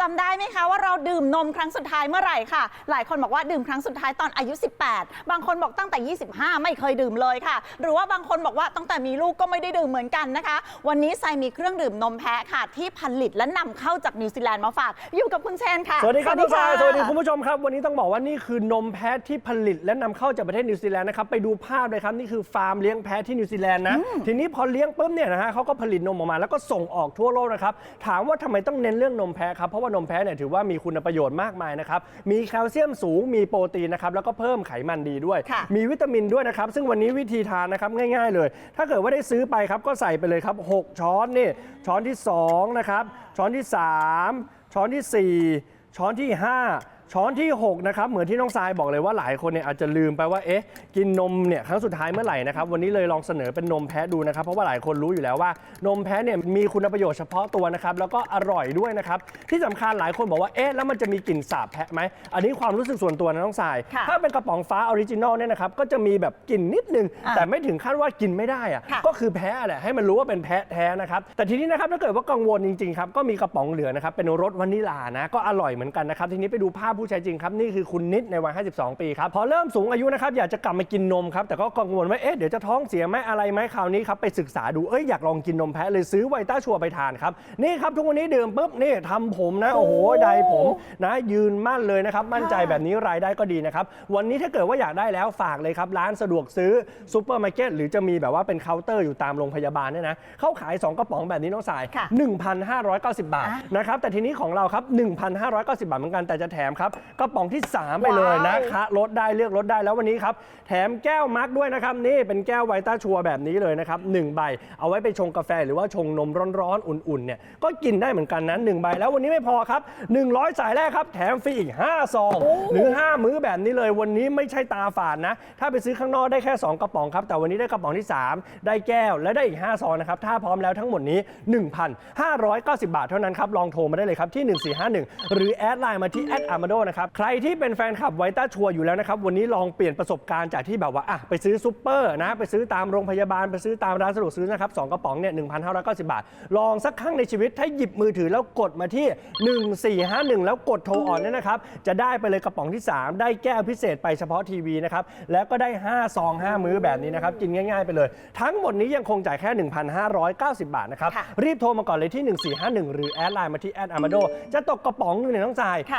จำได้ไหมคะว่าเราดื่มนมครั้งสุดท้ายเมื่อไหร่ค่ะ หลายคนบอกว่าดื่มครั้งสุดท้ายตอนอายุ 18 บางคนบอกตั้งแต่ 25 ไม่เคยดื่มเลยค่ะ หรือว่าบางคนบอกว่าตั้งแต่มีลูกก็ไม่ได้ดื่มเหมือนกันนะคะ วันนี้ไซมีเครื่องดื่มนมแพะค่ะ ที่ผลิตและนำเข้าจากนิวซีแลนด์มาฝาก อยู่กับคุณเชนค่ะสวัสดีครับน้องสายะสวัสดีคุณผู้ชมครับ วันนี้ต้องบอกว่านี่คือนมแพะที่ผลิตและนำเข้าจากประเทศนิวซีแลนด์นะครับไปดูภาพเลยครับนี่คือฟาร์มเลี้ยงแพะที่นิวซีแลนด์นะทีนี้พอเลี้ยงปุ๊บเนี่ยนะฮะเขาก็ผลิตนมออกมาแล้วก็ส่งออกทั่วโลกนะครับถามว่าทำไมต้องเน้นเรื่องนมแพะครับเพราะว่านมแพะเนี่ยถือว่ามีคุณประโยชน์มากมายนะครับ มีแคลเซียมสูง มีโปรตีนนะครับ แล้วก็เพิ่มไขมันดีด้วย ค่ะ มีวิตามินด้วยนะครับ ซึ่งวันนี้วิธีทานนะครับง่ายๆเลย ถ้าเกิดว่าได้ซื้อไปครับก็ใส่ไปเลยครับ 6 ช้อนนี่ช้อนที่ 2 นะครับ ช้อนที่ 3 ช้อนทีสี่4 ช้อนที่ 5 ช้อนที่6นะครับเหมือนที่น้องทรายบอกเลยว่าหลายคนเนี่ยอาจจะลืมไปว่าเอ๊ะกินนมเนี่ยครั้งสุดท้ายเมื่อไหร่นะครับวันนี้เลยลองเสนอเป็นนมแพะดูนะครับเพราะว่าหลายคนรู้อยู่แล้วว่านมแพะเนี่ยมีคุณประโยชน์เฉพาะตัวนะครับแล้วก็อร่อยด้วยนะครับที่สำคัญหลายคนบอกว่าเอ๊ะแล้วมันจะมีกลิ่นสาบแพะไหมอันนี้ความรู้สึกส่วนตัวนะน้องทรายค่ะถ้าเป็นกระป๋องฟ้าออริจินอลเนี่ยนะครับก็จะมีแบบกลิ่นนิดนึงอะแต่ไม่ถึงขั้นว่ากินไม่ได้อะค่ะก็คือแพ้แหละให้มันรู้ว่าเป็นแพ้แท้นะครับแต่ทีนี้นะครับถ้าเกิดว่ากังวลจริงๆครับก็มีกระป๋องเหลือนะครับเป็นรสวานิลานะก็อร่อยเหมือนกันนะครับทีนี้ไปดูภาพผู้ใช้จริงครับ นี่คือคุณนิดในวัย 52 ปีครับ พอเริ่มสูงอายุนะครับ อยากจะกลับมากินนมครับ แต่ก็กังวลว่าเอ๊ะเดี๋ยวจะท้องเสียไหมอะไรไหมคราวนี้ครับ ไปศึกษาดูเอ้ยอยากลองกินนมแพะเลยซื้อไวต้าชัวร์ไปทานครับ นี่ครับ ทุกวันนี้ดื่มปุ๊บนี่ทำผมนะ โอ้โหใดผมนะยืนมั่นเลยนะครับ มั่นใจแบบนี้รายได้ก็ดีนะครับวันนี้ถ้าเกิดว่าอยากได้แล้วฝากเลยครับร้านสะดวกซื้อซูเปอร์มาร์เก็ตหรือจะมีแบบว่าเป็นเคาน์เตอร์อยู่ตามโรงพยาบาลเนี่ยนะเขาขาย 2 กระป๋องแบบนี้น้องสายค่ะ1,590 บาทอะนะครับแต่ทีนี้ของเราครับ 1,590 บาทเหมือนกันแต่จะแถมครับกระป๋องที่ 3 ไปเลยว้าวนะคะลดได้เลือกลดได้แล้ววันนี้ครับ แถมแก้วมักด้วยนะครับ นี่เป็นแก้วไวต้าชัวร์แบบนี้เลยนะครับหนึ่งใบ เอาไว้ไปชงกาแฟหรือว่าชงนมร้อนๆ อุ่นๆเนี่ยก็กินได้เหมือนกันนะหนึ่งใบ แล้ววันนี้ไม่พอครับ 100 สายแรกครับ แถมฟรีอีก 5 ซอง หรือ 5 มื้อแบบนี้เลยวันนี้ไม่ใช่ตาฝาดนะ ถ้าไปซื้อข้างนอกได้แค่ 2 กระป๋องครับ แต่วันนี้ได้กระป๋องที่ 3 ได้แก้วและได้อีก 5 ซองนะครับถ้าพร้อมแล้วทั้งหมดนี้ 1,590 บาทเท่านั้นครับลองโทรมาได้เลยครับที่ 1451 หรือแอดไลน์มาที่แอดอาร์มาโดนะครับ ใครที่เป็นแฟนคลับไวต้าชัวร์อยู่แล้วนะครับ วันนี้ลองเปลี่ยนประสบการณ์จากที่แบบว่าอะไปซื้อซุปเปอร์นะ ไปซื้อตามโรงพยาบาล ไปซื้อตามร้านสะดวกซื้อนะครับสองกระป๋องเนี่ย1,590บาท ลองสักครั้งในชีวิตถ้าหยิบมือถือแล้วกดมาที่1451แล้วกดโทรออนเนี่ยนะครับ จะได้ไปเลยกระป๋องที่3ได้แก้วพิเศษไปเฉพาะทีวีนะครับ แล้วก็ได้5ซอง5มื้อแบบนี้นะครับ กินง่าย ๆไปเลย ทั้งหมดนี้ยังคงจ่ายแค่ 1,590 บาทนะครับค่ะรีบโทรมาก่อนเลยที่ 1451 หรือแอดไลน์มาที่แอดอามาโดจะตกกระป๋องหนึงเนี่ยต้องจ่ายค่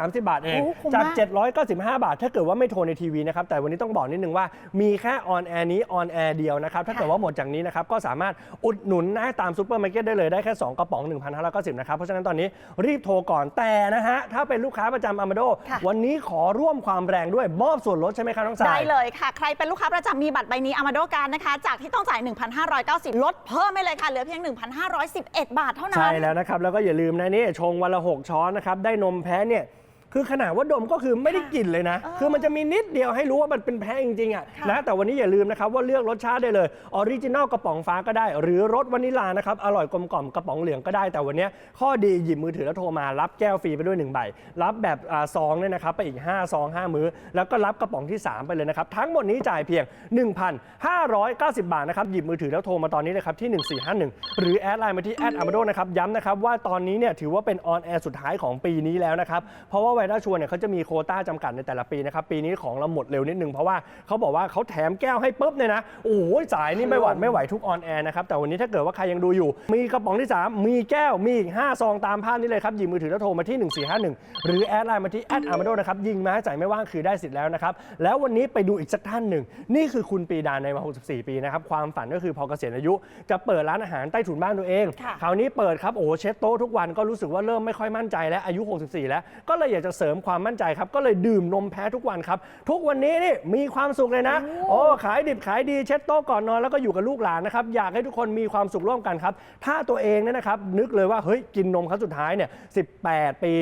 ะ530 บาทเอง โอ้คุ้มจากมาก 795 บาท ถ้าเกิดว่าไม่โทรในทีวีนะครับ แต่วันนี้ต้องบอกนิดนึงว่ามีแค่ออนแอร์นี้ออนแอร์เดียวนะครับ ถ้าเกิดว่าหมดจากนี้นะครับ ก็สามารถอุดหนุนได้ตามซูเปอร์มาร์เก็ตได้เลยได้แค่ 2 กระป๋อง 1,590 นะครับ เพราะฉะนั้นตอนนี้รีบโทรก่อนแต่นะฮะ ถ้าเป็นลูกค้าประจำอามาโด ค่ะ วันนี้ขอร่วมความแรงด้วยมอบส่วนลดใช่ไหมครับน้องสาย ได้เลยค่ะ ใครเป็นลูกค้าประจำมีบัตรใบนี้อามาโดการนะคะ จากที่ต้องจ่าย 1,590 ลดเพิ่มไปเลยค่ะ เหลือเพียง 1,511 บาทเท่านั้น ใช่แล้วนะครับ แล้วก็อย่าลืมนะนี่ชงวันละ 6 ช้อนนะครับ ได้นมแพ้เนี่ย คือขนาดว่าดมก็คือไม่ได้กลิ่นเลยนะ คือมันจะมีนิดเดียวให้รู้ว่ามันเป็นแพ้จริงๆอะค่ะนะแต่วันนี้อย่าลืมนะครับว่าเลือกรสชาติได้เลยออริจินัลกระป๋องฟ้าก็ได้ หรือรสวานิลานะครับอร่อยกลมกล่อมกระป๋องเหลืองก็ได้แต่วันนี้ข้อดีหยิบมือถือแล้วโทรมารับแก้วฟรีไปด้วยหนึ่งใบรับแบบอ่าซองเนี่ยนะครับไปอีก5ซอง5มื้อ แล้วก็รับกระป๋องที่ 3 ไปเลยนะครับทั้งหมดนี้จ่ายเพียง 1,590 บาทนะครับหยิบมือถือแล้วโทรมาตอนนี้เลยครับที่ 1451 หรือแอดไลน์มาที่แอดอามาโดนะครับย้ำนะครับว่าตอนนี้เนี่ยถือว่าเป็นออนแอร์สุดท้ายของปีนี้แล้วนะครับเพราะว่าไวรัสชวนเนี่ยเขาจะมีโควต้าจำกัดในแต่ละปีนะครับ ปีนี้ของเราหมดเร็วนิดนึงเพราะว่าเขาบอกว่าเขาแถมแก้วให้ปุ๊บเนี่ยนะ โอ้โหสายนี่ไม่หวัดไม่ไหวทุกออนแอร์นะครับ แต่วันนี้ถ้าเกิดว่าใครยังดูอยู่ มีกระป๋องที่ 3 มีแก้ว มีอีก 5 ซองตามภาพนี้เลยครับ หยิบมือถือแล้วโทรมาที่ 1451 หรือแอดไลน์มาที่แอดอาร์มาโดนะครับ ยิงมาให้จ่ายไม่ว่างคือได้สิทธิ์แล้วนะครับ แล้ววันนี้ไปดูอีกสักท่านหนึ่ง นี่คือคุณปีดาในวัย64 ปีนะครับ ความฝันก็คือพอเกษียณอายุ จะเปิดร้านอาหารใต้ถุนบ้านตัวเอง คราวนี้เปิดครับ โอ้เช็ดโต๊ะทุกวันก็รู้สึกว่าเริ่มไม่ค่อยมั่นใจแล้วอายุ 64 แล้ว ก็เลยอยากจะเสริมความมั่นใจครับ ก็เลยดื่มนมแพ้ทุกวันครับ ทุกวันนี้นี่มีความสุขเลยนะ โอ้ขายดิบขายดีเช็ดโต๊ะก่อนนอนแล้วก็อยู่กับลูกหลานนะครับ อยากให้ทุกคนมีความสุขร่วมกันครับ ถ้าตัวเองเนี่ยนะครับ นึกเลยว่าเฮ้ยกินนมครั้งสุดท้ายเนี่ย18 ปี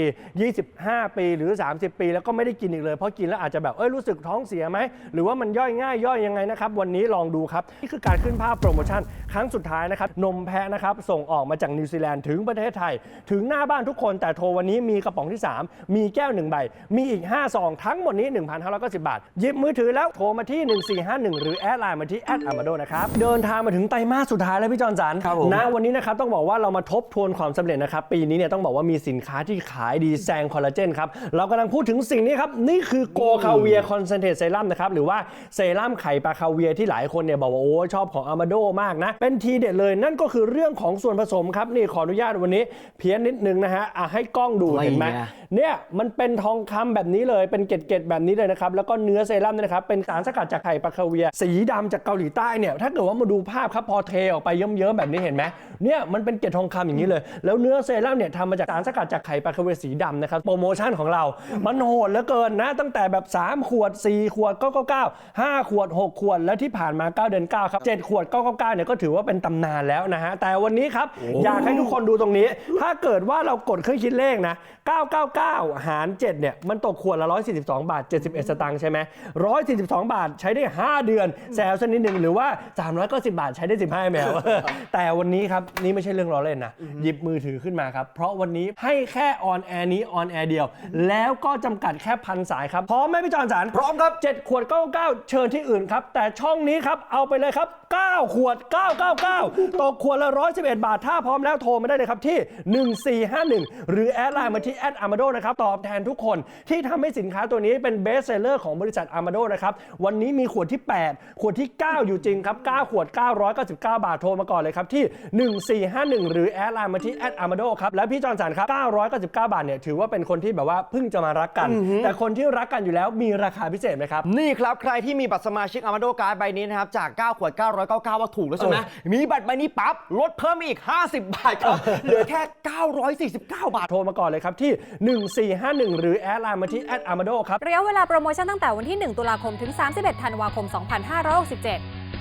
25 ปีหรือ 30 ปี แล้วก็ไม่ได้กินอีกเลยเพราะกินแล้วอาจจะแบบเอ้ยรู้สึกท้องเสียไหมหรือว่ามันย่อยง่ายย่อยยังไงนะครับวันนี้ลองดูครับนี่คือการขึ้นภาพโปรโมชั่นครั้งสุดท้ายนะครับนมแพะนะครับส่งออกมาจากนิวซีแลนด์ถึงประเทศไทย ถึงหน้าบ้านทุกคนแต่โทรวันนี้มีกระป๋องที่ 3 มีแก้ว 1 ใบ มีอีก 5 ซอง ทั้งหมดนี้ 1,590 บาท หยิบมือถือแล้วโทรมาที่ 1451 หรือแอดไลน์มาที่แอดอามาโดนะครับ เดินทางมาถึงไตรมาสสุดท้ายแล้วพี่จอนสันครับผม นะวันนี้นะครับต้องบอกว่าเรามาทบทวนความสำเร็จนะครับ ปีนี้เนี่ยต้องบอกว่ามีสินค้าที่ขายดีแซงคอลลาเจนครับ เรากำลังพูดถึงสิ่งนี้ครับ นี่คือโกคาเวียคอนเซนเทรตเซรั่มนะครับหรือว่าเซรั่มไข่ปลาคาเวียที่หลายคนเนี่ยบอกว่าโอ้ชอบของอามาโดมากนะ เป็นทีเด็ดเลยนั่นก็คือเรื่องของส่วนผสมครับนี่ขออนุญาตวันนี้เพี้ยนนิดนึงนะฮะอะให้กล้องดูไม่เห็นไหมไงเนี่ย มันเป็นทองคำแบบนี้เลยเป็นเกล็ดๆแบบนี้เลยนะครับแล้วก็เนื้อเซรั่มเนี่ยนะครับเป็นสารสกัดจากไข่ปลาคาเวีย สีดำจากเกาหลีใต้เนี่ยถ้าเกิดว่ามาดูภาพครับพอเทออกไปเยิ้มๆแบบนี้เห็นไหมเนี่ยมันเป็นเกล็ดทองคำอย่างนี้เลย แล้วเนื้อเซรั่มเนี่ยทำมาจากสารสกัดจากไข่ปลาคาเวียสีดำนะครับโปรโมชั่นของเรามันโหดเหลือเกินนะตั้งแต่แบบ 3 ขวด 4 ขวด999 5ขวด 6 ขวด แล้วที่ผ่านมา 9 เดือน 9 ครับ 7 ขวด 999เนี่ยก็ถือว่าเป็นตำนานแล้วนะฮะ แต่วันนี้ครับ อยากให้ทุกคนดูตรงนี้ ถ้าเกิดว่าเรากดเครื่องคิดเลขนะ 999 หาร 7 เนี่ย มันตกขวดละ 142 บาท 71 สตางค์ใช่ไหม142 บาทใช้ได้ 5 เดือน แซวสักนิดหนึ่งหรือว่า 390 บาทใช้ได้ 15แมว แต่วันนี้ครับ นี่ไม่ใช่เรื่องล้อเล่นนะ หยิบมือถือขึ้นมาครับ เพราะวันนี้ให้แค่ออนแอร์นี้ออนแอร์เดียว แล้วก็จำกัดแค่พันสายครับ พร้อมไหมพี่จอนสารพร้อมครับ 7 ขวด 99 เชิญที่อื่นครับ แต่ช่องนี้ครับ เอาไปเลยครับ 9 ขวด 999 ตกขวดละ 111 บาท ถ้าพร้อมแล้วโทรมาได้เลยครับที่ 1451 หรือแอดไลน์มาที่แอดอามาโดนะครับ ตอบแทนทุกคนที่ทำให้สินค้าตัวนี้เป็นเบสเซลเลอร์ของบริษัทอามาโดนะครับ วันนี้มีขวดที่ 8 ขวดที่ 9 อยู่จริงครับ 9 ขวด 999 บาทโทรมาก่อนเลยครับ ที่ 1451 หรือแอดไลน์มาที่แอดอามาโดครับ และพี่จอนสันครับ 999 บาทเนี่ยถือว่าเป็นคนที่แบบว่าเพิ่งจะมารักกัน แต่คนที่รักกันอยู่แล้วมีราคาพิเศษไหมครับนี่ครับใครที่มีบัตรสมาชิกอามาโดการ์ดใบนี้นะครับจาก 9 ขวด 999 ว่าถูกแล้วใช่ไหมเออมีบัตรใบนี้ปั๊บลดเพิ่มอีก 50 บาทครับเหลือแค่ 949 บาทโทรมาก่อนเลยครับที่1 หรือแอดไลน์มาที่แอดอามาโดครับ ระยะเวลาโปรโมชั่นตั้งแต่วันที่ 1 ตุลาคมถึง 31 ธันวาคม 2567